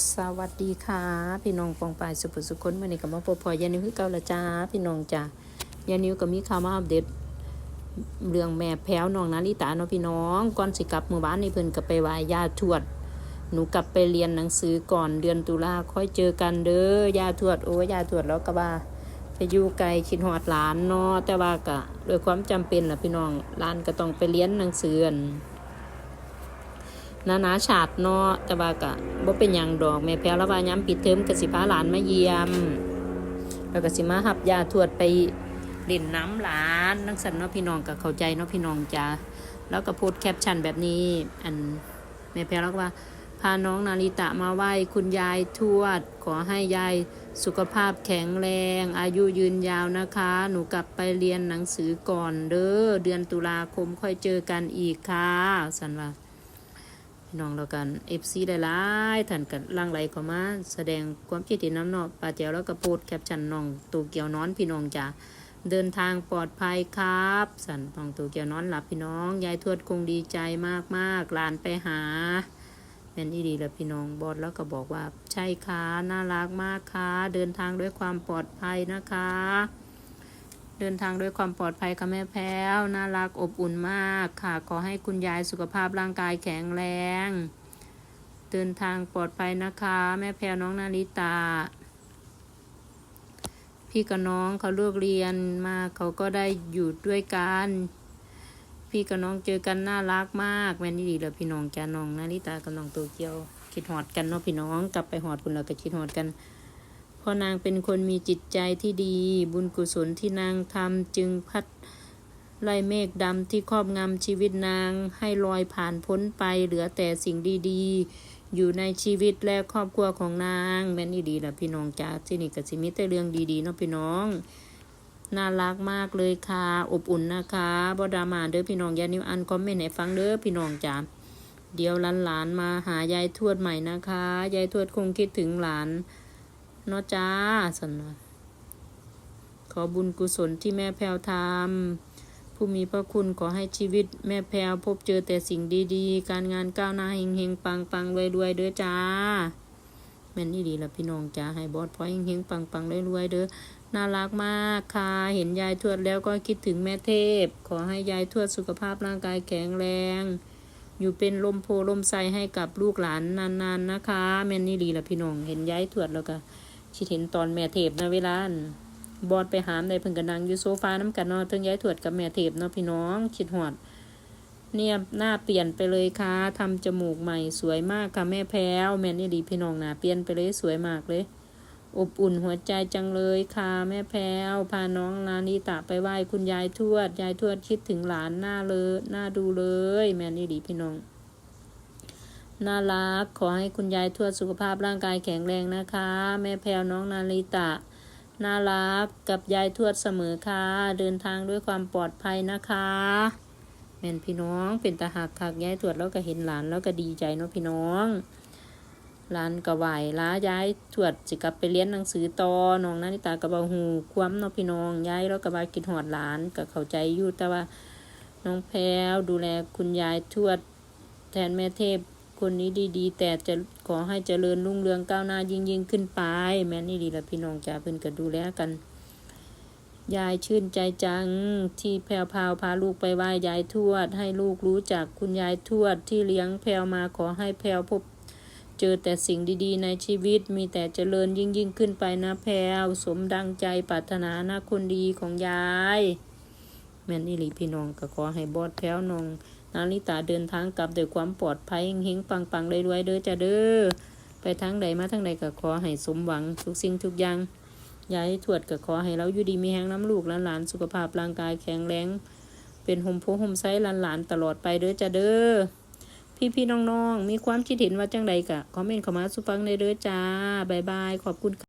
สวัสดีค่ะ พี่น้องปองปายสุภสุคนมื่อนี้ก็มาพบพอยานิวคือเก่าละจ้าพี่น้องจ้ายานิวก็มีข่าวมาอัปเดตเรื่องแม่แพ้วน้องนาริตาเนาะพี่น้องก่อนสิกลับมือบ้านในเพิ่นก็ไปไหว้ย่าทวด หนูกลับไปเรียนหนังสือก่อนเดือนตุลาค่อยเจอกันเด้อยาทวดโอ้ยาทวดแล้วก็ว่าไปอยู่ไกลคิดฮอดหลานเนาะแต่ว่าก็ด้วยความจำเป็นล่ะพี่น้องหลานก็ต้องไปเรียนหนังสือ นานาชาติเนาะแต่ว่าก็บ่เป็นหยังดอกแม่แพ้วแล้วว่าย้ำปิดเทอมก็สิพาหลานมาเยี่ยมแล้วก็สิมาหับยาทวดไปเล่นน้ำหลานนังสันเนาะพี่น้องก็เข้าใจเนาะพี่น้องจ้าแล้วก็โพสต์แคปชั่นแบบนี้ อันแม่แพ้วแล้วก็ว่าพาน้องนาริตะมาไหว้คุณยายทวด ขอให้ยายสุขภาพแข็งแรง อายุยืนยาวนะคะ หนูกลับไปเรียนหนังสือก่อนเด้อเดือนตุลาคมค่อยเจอกันอีกค่ะสันว่า น้องเรากันเอฟซีได้หลายท่านกันล่างไหลเข้ามาแสดงความคิดเห็นน้ำเนอป้าแจ๋วแล้วก็โพสต์แคปชั่นน้องตูเกียวนอนพี่น้องจ้ะเดินทางปลอดภัยครับ สันน้องตูเกียวนอนหลับพี่น้องยายทวดคงดีใจมากๆหลานไปหาแม่นอีดีแล้วพี่น้องบอดแล้วก็บอกว่าใช่ค่ะน่ารักมากค่ะเดินทางด้วยความปลอดภัยนะคะ เดินทางด้วยความปลอดภัยค่ะแม่แพ้ว น่ารักอบอุ่นมากค่ะ ขอให้คุณยายสุขภาพร่างกายแข็งแรง เดินทางปลอดภัยนะคะ แม่แพ้วน้องนาริตา พี่กับน้องเขาเลิกเรียนมาเขาก็ได้อยู่ด้วยกัน พี่กับน้องเจอกันน่ารักมากแม่นี่ดีเลยพี่น้องจ้าน้องนาริตากับน้องโตเกียวคิดหอดกันเนาะพี่น้องกลับไปหอดคุณแล้วก็คิดหอดกัน เพราะนางเป็นคนมีจิตใจที่ดี บุญกุศลที่นางทำจึงพัดไล่เมฆดำที่ครอบงำชีวิตนางให้ลอยผ่านพ้นไปเหลือแต่สิ่งดีๆ อยู่ในชีวิตและครอบครัวของนางแม่นอีดีละพี่น้องจ้าที่นี่ก็สิมีแต่เรื่องดีๆเนาะพี่น้องน่ารักมากเลยค่ะ อบอุ่นนะคะบดรามาเด้อพี่น้องยานิวอันคอมเมนต์ให้ฟังเด้อพี่น้องจ้าเดี๋ยวหลานๆมาหายายทวดใหม่นะคะ ยายทวดคงคิดถึงหลาน เนาะจ้าสันว่าขอบุญกุศลที่แม่แพรวทำผู้มีพระคุณขอให้ชีวิตแม่แพรวพบเจอแต่สิ่งดีๆ การงานก้าวหน้าเฮงเฮงปังปังรวยรวยเด้อจ้าแม่นอี่ดีละพี่น้องจ้าให้บอสพอเฮงเฮงปังปังรวยรวยเด้อน่ารักมากค่ะ เห็นยายทวดแล้วก็คิดถึงแม่เทพ ขอให้ยายทวดสุขภาพร่างกายแข็งแรง อยู่เป็นลมโพลมไซให้กับลูกหลานนานๆนะคะ แม่นนี่ดีละพี่น้องเห็นยายทวดแล้วก็ คิดเห็นตอนแม่เทพนะเวลานบอดไปหามได้เพิ่งกันนังอยู่โซฟาน้ำกันเนาะทั้งย้ายถวดกับแม่เทพเนาะพี่น้องคิดหอด เนี่ยหน้าเปลี่ยนไปเลยค่ะทำจมูกใหม่สวยมากค่ะแม่แพ้วแม่นี่ดีพี่น้องหนาเปลี่ยนไปเลยสวยมากเลย อบอุ่นหัวใจจังเลยค่ะแม่แพ้วพาน้องนานิตะไปไหว้คุณยายทวด ยายทวดคิดถึงหลานหน้าเลยหน้าดูเลย แม่นี่ดีพี่น้อง น่ารัก ขอให้คุณยายทวดสุขภาพร่างกายแข็งแรงนะคะ แม่แพรวน้องนาริตะ น่ารักกับยายทวดเสมอค่ะ เดินทางด้วยความปลอดภัยนะคะแม่นพี่น้องเป็นตาหักคักยายทวดแล้วก็เห็นหลานแล้วก็ดีใจเนาะพี่น้องหลานก็ไหวล้ายายทวดสิกลับไปเรียนหนังสือต่อน้องนาริตาก็บาหูความเนาะพี่น้องยายแล้วก็บากินหอดหลานก็เข้าใจอยู่แต่ว่าน้องแพรวดูแลคุณยายทวดแทนแม่เทพ คนนี้ดีๆ แต่จะขอให้เจริญรุ่งเรืองก้าวหน้ายิ่งยิ่งขึ้นไป แม่นี่ดีละพี่น้องจ้าเพิ่นก็ดูแลกัน ยายชื่นใจจังที่แพรวพาวพาลูกไปไหว้ยายทวด ให้ลูกรู้จักคุณยายทวดที่เลี้ยงแพรวมาขอให้แพรวพบเจอแต่สิ่งดีๆ ในชีวิตมีแต่เจริญยิ่งยิ่งขึ้นไปนะแพรวสมดังใจปรารถนานะคนดีของยาย แม่นอีหลีพี่น้องก็ขอให้บอดแพรวน้อง นาริตาเดินทางกลับด้วยความปลอดภัยเฮงๆปังๆรวยๆเด้อจ้าเด้อไปทางใดมาทางใดก็ขอให้สมหวังทุกสิ่งทุกอย่างยายทวดก็ขอให้เราอยู่ดีมีแห้งน้ำลูกหลานๆสุขภาพร่างกายแข็งแรงเป็นหมโพหมไซหลานๆตลอดไปเด้อจ้าเด้อพี่ๆน้องๆมีความคิดเห็นว่าจังใดกะคอมเมนต์เข้ามาสุฟังในเด้อจ้าบายบายขอบคุณค่ะ